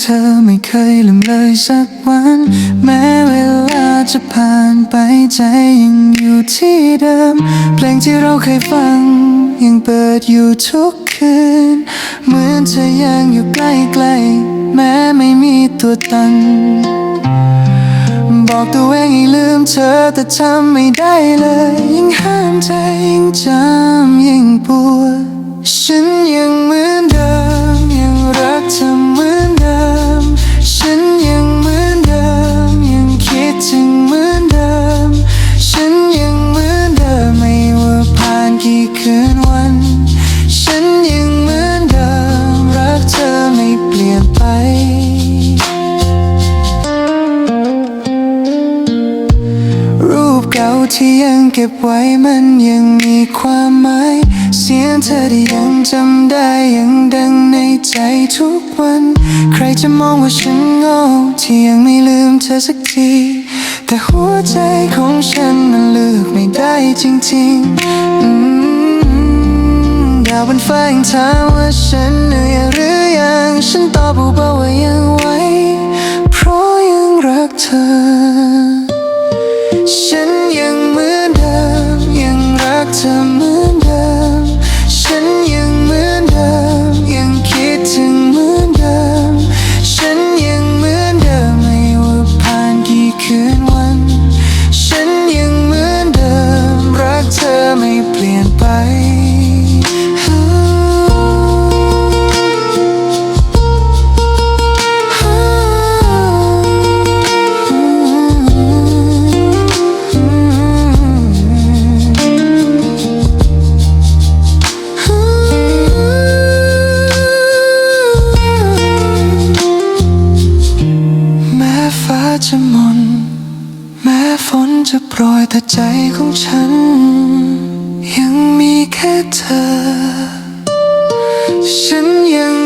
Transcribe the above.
เธอไม่เคยลืมเลยสักวัน แม้เวลาจะผ่านไปใจยังอยู่ที่เดิม เพลงที่เราเคยฟัง ยังเปิดอยู่ทุกคืน เหมือนเธอยังอยู่ใกล้ๆแม้ไม่มีตัวตันบอกตัวเองให้ลืมเธอแต่ทำไม่ได้เลย ยิ่งห้ามใจยิ่งจำ ที่ยังเก็บไว้มันยังมีความหมาย เสียงเธอที่ยังจำได้ยังดังในใจทุกวัน ใครจะมองว่าฉันโง่ที่ยังไม่ลืมเธอสักที แต่หัวใจของฉันมันเลือกไม่ได้จริงๆอืมดาวบนฟ้ายังถามว่าฉันเหนื่อยหรือยัง ฉันตอบเบาๆว่ายังไหวเพราะยังรักเธอ ฉัน ยังรั จะมน แม้ฝนจะโปรยแต่ใจของฉัน ยังมีแค่เธอ ฉันยัง